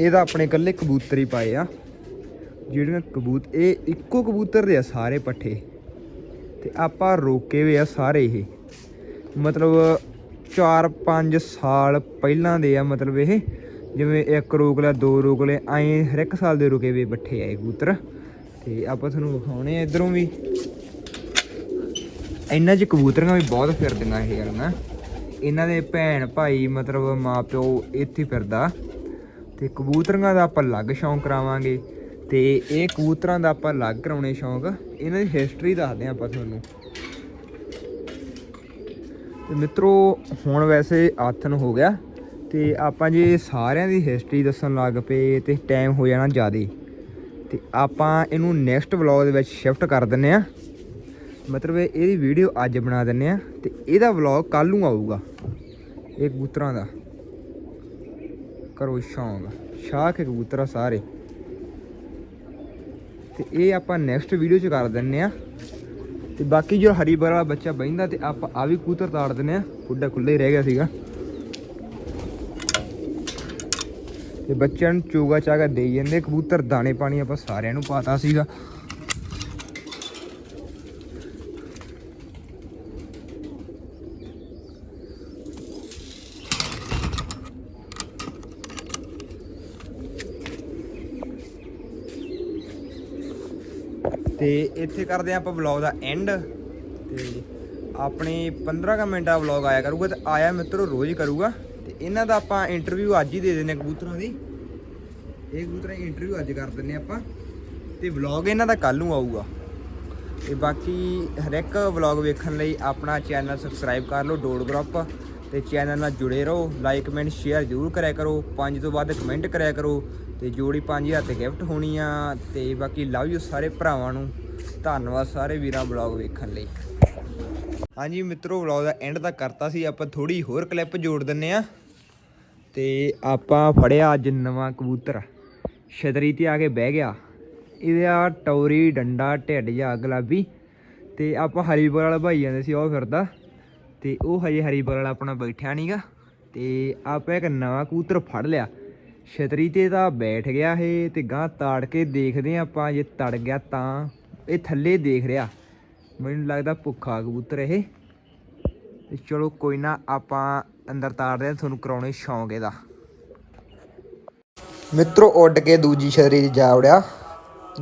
Speaker 1: ਇਹਦਾ ਆਪਣੇ ਇਕੱਲੇ ਕਬੂਤਰ ਹੀ ਪਾਏ ਆ। ਜਿਹੜੀਆਂ ਕਬੂਤ, ਇਹ ਇੱਕੋ ਕਬੂਤਰ ਦੇ ਆ ਸਾਰੇ ਪੱਠੇ। ਤੇ ਆਪਾਂ ਰੋਕੇ ਹੋਏ ਆ ਸਾਰੇ ਇਹ। ਮਤਲਬ 4-5 ਸਾਲ ਪਹਿਲਾਂ ਦੇ ਆ ਮਤਲਬ ਇਹ। ਜਿਵੇਂ ਇੱਕ ਰੋਕ ਲਿਆ, ਦੋ ਰੋਕ ਲਏ, ਐਂ ਹਰ ਇੱਕ ਸਾਲ ਦੇ ਰੁਕੇ ਵੇ ਆ ਇਹ ਕਬੂਤਰ। ਤੇ ਆਪਾਂ ਤੁਹਾਨੂੰ ਵਿਖਾਉਣੇ ਆ ਇਧਰੋਂ ਵੀ। ਇਹਨਾਂ 'ਚ ਕਬੂਤਰੀਆਂ ਵੀ ਬਹੁਤ ਫਿਰਦੀਆਂ ਇਹ ਗੱਲਾਂ ਇਹਨਾਂ ਦੇ ਭੈਣ ਭਾਈ ਮਤਲਬ ਮਾਪਿਓ ਇੱਥੇ ਫਿਰਦਾ। ਤੇ ਕਬੂਤਰੀਆਂ ਦਾ ਆਪਾਂ ਅਲੱਗ ਸ਼ੌਂਕ ਕਰਾਵਾਂਗੇ। ਤੇ ਇਹ ਕਬੂਤਰਾਂ ਦਾ ਆਪਾਂ ਅਲੱਗ ਕਰਾਉਣੇ ਸ਼ੌਂਕ। ਇਹਨਾਂ ਦੀ ਹਿਸਟਰੀ ਦੱਸਦੇ ਹਾਂ ਆਪਾਂ ਤੁਹਾਨੂੰ। ਤੇ ਮਿੱਤਰੋ, ਹੁਣ ਵੈਸੇ ਆਥਨ ਹੋ ਗਿਆ। ਤੇ ਆਪਾਂ ਜੇ ਸਾਰਿਆਂ ਦੀ ਹਿਸਟਰੀ ਦੱਸਣ ਲੱਗ ਪਏ ਤੇ ਟਾਈਮ ਹੋ ਜਾਣਾ ਜ਼ਿਆਦਾ। ਤੇ ਆਪਾਂ ਇਹਨੂੰ ਨੈਕਸਟ ਵਲੌਗ ਦੇ ਵਿੱਚ ਸ਼ਿਫਟ ਕਰ ਦਿੰਨੇ ਆ ਮਤਲਬ ਇਹਦੀ ਵੀਡੀਓ ਅੱਜ ਬਣਾ ਦਿੰਨੇ ਆ ਤੇ ਇਹਦਾ ਵਲੌਗ ਕੱਲ ਨੂੰ ਆਊਗਾ। ਇਹ ਕਬੂਤਰਾਂ ਦਾ। ਕਰੋ ਸ਼ੌਂਕ ਸ਼ਾਖ ਕਬੂਤਰ ਸਾਰੇ। ਤੇ ਇਹ ਆਪਾਂ ਨੈਕਸਟ ਵੀਡੀਓ ਚ ਕਰ ਦਿੰਨੇ ਆ ਤੇ ਬਾਕੀ ਜੋ ਹਰੀਬਰ ਵਾਲਾ ਬੱਚਾ ਬਹਿੰਦਾ ਤੇ ਆਪਾਂ ਆ ਵੀ ਕਬੂਤਰ ਤਾੜ ਦਿੰਨੇ ਆ ਖੁੱਡਾ ਖੁੱਲੇ ਹੀ ਰਹਿ ਗਿਆ ਸੀਗਾ। ਤੇ ਬੱਚਿਆਂ ਨੂੰ ਚੋਗਾ ਚਾਗਾ ਦੇਈ ਜਾਂਦੇ। ਕਬੂਤਰ ਦਾਣੇ ਪਾਣੀ ਆਪਾਂ ਸਾਰਿਆਂ ਨੂੰ ਪਾਤਾ ਸੀਗਾ ਤੇ ਇੱਥੇ ਕਰਦੇ ਹਾਂ ਆਪਾਂ ਵਲੌਗ ਦਾ ਐਂਡ ਤੇ ਆਪਣੇ 15 ਕੁ ਮਿੰਟ ਦਾ ਵਲੌਗ ਆਇਆ ਕਰੂਗਾ ਤੇ ਆਇਆ ਮਿੱਤਰੋ ਰੋਜ਼ ਕਰੂਗਾ। ਤੇ ਇਹਨਾਂ ਦਾ ਆਪਾਂ ਇੰਟਰਵਿਊ ਅੱਜ ਹੀ ਦੇ ਦਿੰਨੇ ਕਬੂਤਰਾਂ ਦੀ। ਇਹ ਕਬੂਤਰਾਂ ਦੀ ਇੰਟਰਵਿਊ ਅੱਜ ਕਰ ਦਿੰਨੇ ਆਪਾਂ। ਤੇ ਵਲੌਗ ਇਹਨਾਂ ਦਾ ਕੱਲ ਨੂੰ ਆਊਗਾ। ਤੇ ਬਾਕੀ ਹਰ ਇੱਕ ਵਲੌਗ ਵੇਖਣ ਲਈ ਆਪਣਾ ਚੈਨਲ ਸਬਸਕ੍ਰਾਈਬ ਕਰ ਲਓ ਡੋਡ ਗਰੁੱਪ ਤੇ ਚੈਨਲ ਨਾਲ ਜੁੜੇ ਰਹੋ ਲਾਈਕ ਕਮੈਂਟ ਸ਼ੇਅਰ ਜ਼ਰੂਰ ਕਰਿਆ ਕਰੋ। ਪੰਜ ਤੋਂ ਵੱਧ ਕਮੈਂਟ ਕਰਿਆ ਕਰੋ। ਤੇ ਜੋੜੀ 5000 ਤੇ ਗਿਫਟ ਹੋਣੀ ਆ। ਤੇ ਬਾਕੀ ਲਵ ਯੂ ਸਾਰੇ ਭਰਾਵਾਂ ਨੂੰ। ਧੰਨਵਾਦ ਸਾਰੇ ਵੀਰਾਂ ਵਲੌਗ ਵੇਖਣ ਲਈ। ਹਾਂਜੀ ਮਿੱਤਰੋ, ਵਲੌਗ ਦਾ ਐਂਡ ਤੱਕ ਕਰਤਾ ਸੀ, ਆਪਾਂ ਥੋੜੀ ਹੋਰ ਕਲਿੱਪ ਜੋੜ ਦਿੰਨੇ ਆ ਤੇ ਆਪਾਂ ਫੜਿਆ ਅੱਜ ਨਵਾਂ ਕਬੂਤਰ। ਛਤਰੀ ਤੇ ਆ ਕੇ ਬਹਿ ਗਿਆ। ਇਹਦਾ ਟੌਰੀ, ਡੰਡਾ, ਢਿੱਡ ਜਾਂ ਗੁਲਾਬੀ ਤੇ ਆਪਾਂ ਹਰੀਪੁਰ ਵਾਲਾ ਭਾਈ ਜਾਂਦੇ ਸੀ, ਉਹ ਫਿਰਦਾ। ਤੇ ਉਹ ਹਜੇ ਹਰੀਪੁਰ ਵਾਲਾ ਆਪਣਾ ਬੈਠਿਆ ਨਹੀਂਗਾ ਤੇ ਆਪਾਂ ਇੱਕ ਨਵਾਂ ਕਬੂਤਰ ਫੜ ਲਿਆ। ਛਤਰੀ ਤੇ ਤਾਂ ਬੈਠ ਗਿਆ ਇਹ ਤੇ ਗਾਂ ਤਾੜ ਕੇ ਦੇਖਦੇ ਹਾਂ ਆਪਾਂ ਜੇ ਤੜ ਗਿਆ ਤਾਂ। ਇਹ ਥੱਲੇ ਦੇਖ ਰਿਹਾ। ਮੈਨੂੰ ਲੱਗਦਾ ਭੁੱਖਾ ਕਬੂਤਰ ਇਹ। ਤੇ ਚਲੋ ਕੋਈ ਨਾ, ਆਪਾਂ ਅੰਦਰ ਤਾੜਦੇ ਹਾਂ, ਤੁਹਾਨੂੰ ਕਰਾਉਣੇ ਸ਼ੌਂਕ ਇਹਦਾ। ਮਿੱਤਰੋ, ਉੱਡ ਕੇ ਦੂਜੀ ਛਤਰੀ 'ਚ ਜਾ ਵੜਿਆ।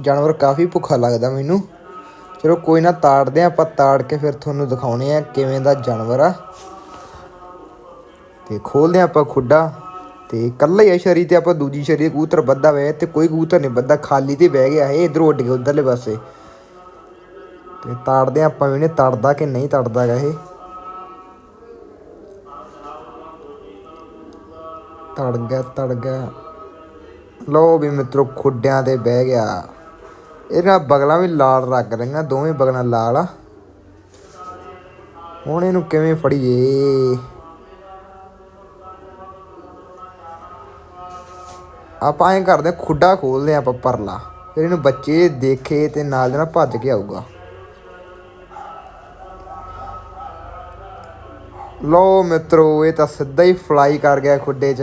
Speaker 1: ਜਾਨਵਰ ਕਾਫੀ ਭੁੱਖਾ ਲੱਗਦਾ ਮੈਨੂੰ। ਚਲੋ ਕੋਈ ਨਾ ਤਾੜਦੇ ਆ ਆਪਾਂ ਤਾੜ ਕੇ ਫਿਰ ਤੁਹਾਨੂੰ ਦਿਖਾਉਣੇ ਆ ਕਿਵੇਂ ਦਾ ਜਾਨਵਰ ਆ। ਤੇ ਖੋਲਦੇ ਆ ਆਪਾਂ ਖੁੱਡਾ। ਤੇ ਕੱਲਾ ਹੀ ਆ ਸ਼ਰੀ ਤੇ ਆਪਾਂ ਦੂਜੀ ਸ਼ਰੀ ਕਬੂਤਰ ਬੱਧਾ ਵੇ ਤੇ ਕੋਈ ਕਬੂਤਰ ਨਹੀਂ ਬੱਧਾ ਖਾਲੀ ਤੇ ਬਹਿ ਗਿਆ ਇਹ। ਇਧਰੋਂ ਉੱਡ ਕੇ ਉਧਰਲੇ ਪਾਸੇ। ਤੇ ਤਾੜਦੇ ਆ ਆਪਾਂ ਵੀ ਨੇ ਤੜਦਾ ਕਿ ਨਹੀਂ ਤੜਦਾ ਗਾ ਇਹ। ਤੜ ਗਿਆ ਤੜ ਗਿਆ। ਲੋ ਵੀ ਮਿੱਤਰੋ, ਖੁੱਡਿਆਂ ਤੇ ਬਹਿ ਗਿਆ। ਇਹਨਾਂ ਬਗਲਾਂ ਵੀ ਲਾਲ ਰੱਗ ਰਹੀਆਂ, ਦੋਵੇਂ ਬਗਲਾਂ ਲਾਲ ਆ। ਹੁਣ ਇਹਨੂੰ ਕਿਵੇਂ ਫੜੀਏ? ਆਪਾਂ ਐਂ ਕਰਦੇ ਖੁੱਡਾ ਖੋਲਦੇ ਹਾਂ ਆਪਾਂ ਪਰਲਾ। ਫਿਰ ਇਹਨੂੰ ਬੱਚੇ ਦੇਖੇ ਤੇ ਨਾਲ ਦੇ ਨਾਲ ਭੱਜ ਕੇ ਆਊਗਾ। ਲੋ ਮਿੱਤਰੋ, ਇਹ ਤਾਂ ਸਿੱਧਾ ਹੀ ਫਲਾਈ ਕਰ ਗਿਆ ਖੁੱਡੇ 'ਚ।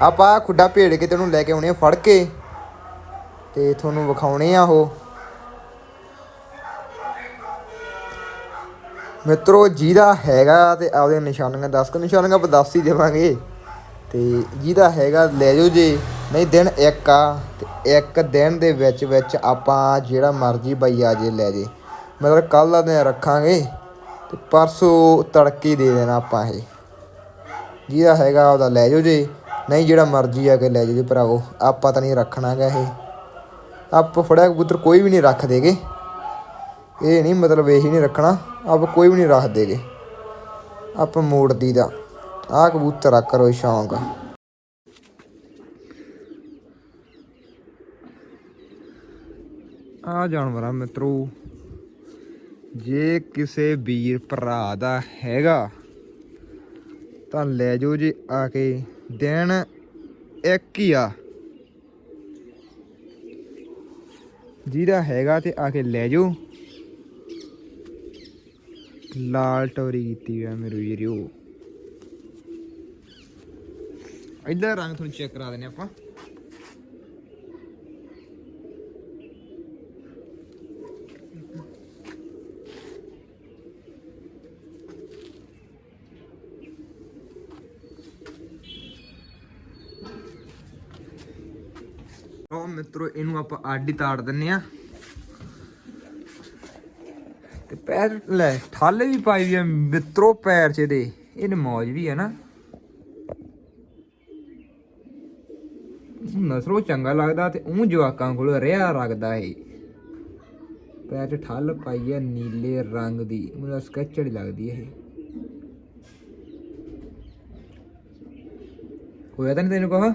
Speaker 1: ਆਪਾਂ ਖੁੱਡਾ ਭੇੜ ਕੇ ਤੇ ਉਹਨੂੰ ਲੈ ਕੇ ਆਉਣੇ ਆ ਫੜ ਕੇ। ਤੇ ਤੁਹਾਨੂੰ ਵਿਖਾਉਣੇ ਆ ਉਹ। ਮਿੱਤਰੋ, ਜਿਹਦਾ ਹੈਗਾ ਤੇ ਆਪਦੇ ਨਿਸ਼ਾਨੀਆਂ, ਦੱਸ ਕੇ ਨਿਸ਼ਾਨੀਆਂ ਆਪਾਂ ਦੱਸ ਹੀ ਦੇਵਾਂਗੇ। ਤੇ ਜਿਹਦਾ ਹੈਗਾ ਲੈ ਜਾਓ ਜੇ। ਨਹੀਂ, ਦਿਨ ਇੱਕ ਆ, ਤੇ ਇੱਕ ਦਿਨ ਦੇ ਵਿੱਚ ਵਿੱਚ ਆਪਾਂ ਜਿਹੜਾ ਮਰਜ਼ੀ ਬਾਈ ਆ ਜੇ ਲੈ ਜੇ। ਮਤਲਬ ਕੱਲ ਦਾ ਦਿਨ ਰੱਖਾਂਗੇ। ਤੇ ਪਰਸੋਂ ਤੜਕੇ ਦੇ ਦੇਣਾ ਆਪਾਂ ਇਹ। ਜਿਹਦਾ ਹੈਗਾ ਉਹਦਾ ਲੈ ਜਾਓ ਜੇ। ਨਹੀਂ ਜਿਹੜਾ ਮਰਜ਼ੀ ਆ ਕੇ ਲੈ ਜਾਓ ਜੀ ਭਰਾਵੋ। ਆਪਾਂ ਤਾਂ ਨਹੀਂ ਰੱਖਣਾਗਾ ਇਹ। ਆਪਾਂ ਫੜਿਆ ਕਬੂਤਰ ਕੋਈ ਵੀ ਨਹੀਂ ਰੱਖ ਦੇਗੇ। ਇਹ ਨਹੀਂ ਮਤਲਬ ਇਹੀ ਨਹੀਂ ਰੱਖਣਾ। ਆਪ ਕੋਈ ਵੀ ਨਹੀਂ ਰੱਖ ਦੇਗੇ। ਆਪਾਂ ਮੋੜ ਦੀ। ਦਾ ਆਹ ਕਬੂਤਰ ਆ ਕਰੋ ਸ਼ੌਂਕ। ਆ ਜਾਨਵਰਾਂ ਮਿੱਤਰੋ। ਜੇ ਕਿਸੇ ਵੀਰ ਭਰਾ ਦਾ ਹੈਗਾ, ਤਾਂ ਲੈ ਜਾਓ ਜੀ ਆ ਕੇ ਦਿਨ ਇੱਕ ਹੀ ਆ। ਜਿਹਦਾ ਹੈਗਾ ਤੇ ਆ ਕੇ ਲੈ ਜਾਓ। ਲਾਲ ਟੋਰੀ ਕੀਤੀ ਆ ਮੇਰੇ ਵੀਰੋ। ਇਧਰ ਰੰਗ ਤੁਹਾਨੂੰ ਚੈੱਕ ਕਰਾ ਦਿੰਨੇ ਆਪਾਂ। ਮਿੱਤਰੋ, ਇਹਨੂੰ ਆਪਾਂ ਅੱਡ ਤਾੜ ਦਿੰਨੇ ਆ। ਤੇ ਪੈਰ, ਲੈ, ਠਾਲੇ ਵੀ ਪਾਈ ਵੀ ਆ ਮਿੱਤਰੋ ਪੈਰ ਚ ਦੇ ਇਹਨੇ ਮੌਜ ਵੀ ਹੈ ਨਾ। ਨਸਰੋ ਚੰਗਾ ਲੱਗਦਾ ਤੇ ਉਹ ਜਵਾਕਾਂ ਕੋਲ ਰਿਆ ਰੱਖਦਾ ਏ ਪੈਰ ਚ ਠੱਲ ਪਾਈ ਆ ਨੀਲੇ ਰੰਗ ਦੀ। ਮੈਨੂੰ ਸਕੈਚੜ ਲੱਗਦੀ ਇਹ। ਹੋਇਆ ਤਾਂ ਨਹੀਂ ਤੈਨੂੰ ਕਹਾ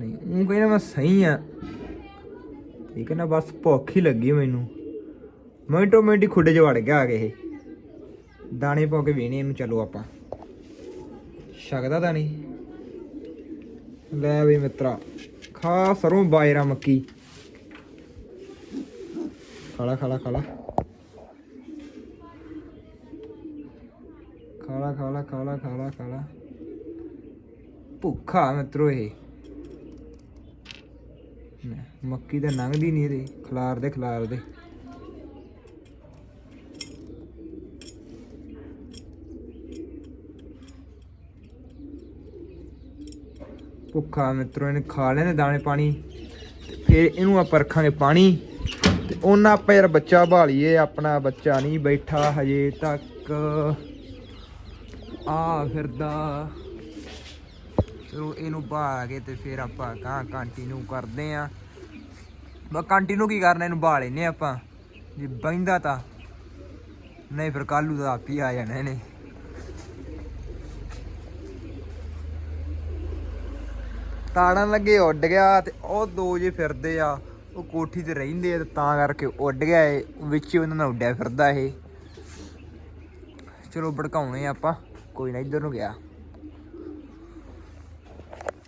Speaker 1: ਨਹੀਂ ਉਹ ਕਹਿੰਦਾ ਮੈਂ ਸਹੀ ਆ। ਠੀਕ ਹੈ ਨਾ, ਬਸ ਭੁੱਖ ਹੀ ਲੱਗੀ ਮੈਨੂੰ। ਮਿੰਟੋ ਮਿੰਟ ਹੀ ਖੁੱਡੇ 'ਚ ਵੜ ਗਿਆ ਆ ਕੇ ਇਹ। ਦਾਣੇ ਪਾ ਕੇ ਵੇਣੇ ਇਹਨੂੰ, ਚਲੋ ਆਪਾਂ। ਛਕਦਾ ਤਾਂ ਨਹੀਂ। ਲੈ ਵੀ ਮਿੱਤਰਾ, ਖਾ ਸਰੋਂ ਬਾਜਰਾ ਮੱਕੀ। ਖਾਲਾ ਖਾਲਾ ਖਾਲਾ ਖਾਲਾ ਖਾਲਾ ਖਾਲਾ ਖਾਲਾ ਖਾਲਾ ਭੁੱਖਾ ਮਿੱਤਰੋ ਇਹ। ਲੈ, ਮੱਕੀ ਤਾਂ ਲੰਘਦੀ ਨਹੀਂ ਇਹਦੇ ਖਲਾਰ ਦੇ ਖਲਾਰ ਦੇ। ਭੁੱਖਾ ਮਿੱਤਰੋ ਇਹਨੇ ਖਾ ਲੈਣੇ ਦਾਣੇ ਪਾਣੀ ਤੇ ਫਿਰ ਇਹਨੂੰ ਆਪਾਂ ਰੱਖਾਂਗੇ ਪਾਣੀ। ਤੇ ਉਹਨਾਂ ਆਪਾਂ ਯਾਰ ਬੱਚਾ ਭਾਲੀਏ ਆਪਣਾ ਬੱਚਾ ਨਹੀਂ ਬੈਠਾ ਹਜੇ ਤੱਕ। ਆ ਫਿਰਦਾ। ਚਲੋ ਇਹਨੂੰ ਬਹਾ ਕੇ ਤੇ ਫਿਰ ਆਪਾਂ ਕਾਂ ਕੰਟੀਨਿਊ ਕਰਦੇ ਆ। ਬਾ ਕੰਟੀਨਿਊ ਕੀ ਕਰਨਾ, ਇਹਨੂੰ ਬਹਾ ਲੈਨੇ ਆਪਾਂ। ਜੇ ਬੈਂਦਾ ਤਾਂ। ਨਹੀਂ ਫਿਰ ਕੱਲੂ ਦਾ ਆਪ ਹੀ ਆ ਜਾਣਾ ਇਹਨੇ। ਤਾੜਨ ਲੱਗੇ ਉੱਡ ਗਿਆ ਤੇ ਉਹ ਦੋ ਜੇ ਫਿਰਦੇ ਆ, ਉਹ ਕੋਠੀ ਤੇ ਰਹਿੰਦੇ ਆ ਤੇ ਤਾਂ ਕਰਕੇ ਉੱਡ ਗਿਆ ਇਹ, ਵਿੱਚ ਹੀ ਉਹਨਾਂ ਨਾਲ ਉੱਡਿਆ ਫਿਰਦਾ ਇਹ। ਚਲੋ ਭੜਕਾਉਣੇ ਆਪਾਂ, ਕੋਈ ਨਾ ਇੱਧਰ ਨੂੰ ਗਿਆ।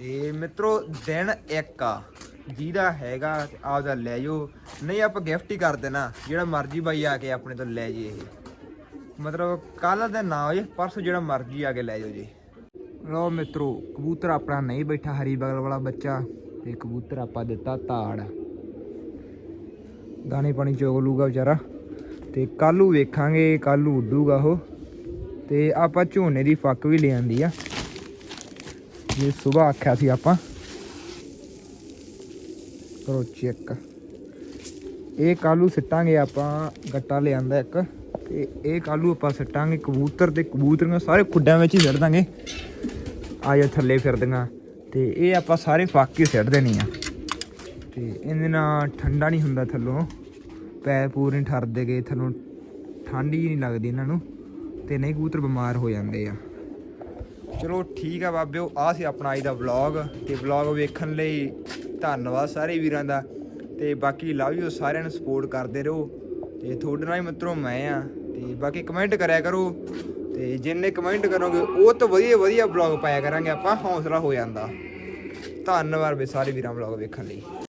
Speaker 1: ਤੇ ਮਿੱਤਰੋ, ਦਿਨ ਇੱਕ ਆ। ਜਿਹਦਾ ਹੈਗਾ, ਆਪਦਾ ਲੈ ਜਾਓ। ਨਹੀਂ, ਆਪਾਂ ਗਿਫਟ ਹੀ ਕਰ ਦੇਣਾ। ਜਿਹੜਾ ਮਰਜ਼ੀ ਬਾਈ ਆ ਕੇ ਆਪਣੇ ਤੋਂ ਲੈ ਜੇ ਇਹ। ਮਤਲਬ ਕੱਲ ਦਾ ਨਾ ਹੋ ਜੇ ਪਰਸੋਂ ਜਿਹੜਾ ਮਰਜ਼ੀ ਆ ਕੇ ਲੈ ਜਾਓ ਜੀ। ਲੋ ਮਿੱਤਰੋ, ਕਬੂਤਰ ਆਪਣਾ ਨਹੀਂ ਬੈਠਾ, ਹਰੀ ਬਗਲ ਵਾਲਾ ਬੱਚਾ। ਤੇ ਕਬੂਤਰ ਆਪਾਂ ਦਿੱਤਾ ਤਾੜ। ਦਾਣੇ ਪਾਣੀ ਚੋਗ ਲੂਗਾ ਵਿਚਾਰਾ। ਤੇ ਕੱਲੂ ਵੇਖਾਂਗੇ ਕੱਲੂ ਉੱਡੂਗਾ ਉਹ। ਤੇ ਆਪਾਂ ਝੋਨੇ ਦੀ ਫੱਕ ਵੀ ਲੈ ਆ। ਜੇ ਸਵੇਰ ਆਖਿਆ ਸੀ ਆਪਾਂ। ਕਰੋ ਚੈੱਕ ਇਹ ਕਾਲੂ ਸਿੱਟਾਂਗੇ ਆਪਾਂ, ਗੱਟਾ ਲਿਆਂਦਾ ਇੱਕ। ਤੇ ਇਹ ਕਾਲੂ ਆਪਾਂ ਸਿੱਟਾਂਗੇ ਕਬੂਤਰ ਤੇ ਨੂੰ ਸਾਰੇ ਖੁੱਡਾਂ ਵਿੱਚ ਹੀ ਸਿੱਟ ਦਾਂਗੇ। ਆ ਜਾ ਥੱਲੇ ਫਿਰਦੀਆਂ ਤੇ ਇਹ ਆਪਾਂ ਸਾਰੇ ਫੱਕ ਸਿੱਟ ਦੇਣੀ ਆ। ਤੇ ਇਹਦੇ ਨਾਲ ਠੰਡਾ ਨਹੀਂ ਹੁੰਦਾ ਥੱਲੋਂ। ਪੈਰ ਪੂਰੇ ਨਹੀਂ ਠਰਦੇ ਗਏ ਥੱਲੋਂ ਠੰਡ ਹੀ ਨਹੀਂ ਲੱਗਦੀ ਇਹਨਾਂ ਨੂੰ। ਤੇ ਨਹੀਂ ਕਬੂਤਰ ਬਿਮਾਰ ਹੋ ਜਾਂਦੇ ਆ। ਚਲੋ ਠੀਕ ਆ ਬਾਬਿਓ ਆ ਸੀ ਆਪਣਾ ਅੱਜ ਦਾ ਵਲੌਗ ਤੇ ਵਲੌਗ ਵੇਖਣ ਲਈ ਧੰਨਵਾਦ ਸਾਰੇ ਵੀਰਾਂ ਦਾ ਤੇ ਬਾਕੀ ਲਵ ਯੂ ਸਾਰਿਆਂ ਨੂੰ ਸਪੋਰਟ ਕਰਦੇ ਰਹੋ ਤੇ ਤੁਹਾਡੇ ਨਾਲ ਹੀ ਮਿੱਤਰੋ ਮੈਂ ਆ ਤੇ ਬਾਕੀ ਕਮੈਂਟ ਕਰਿਆ ਕਰੋ ਤੇ ਜਿੰਨੇ ਕਮੈਂਟ ਕਰੋਗੇ ਉਹ ਤੋਂ ਵਧੀਆ ਵਧੀਆ ਵਲੌਗ ਪਾਇਆ ਕਰਾਂਗੇ ਆਪਾਂ, ਹੌਸਲਾ ਹੋ ਜਾਂਦਾ। ਧੰਨਵਾਦ ਵੀ ਸਾਰੇ ਵੀਰਾਂ ਵਲੌਗ ਵੇਖਣ ਲਈ।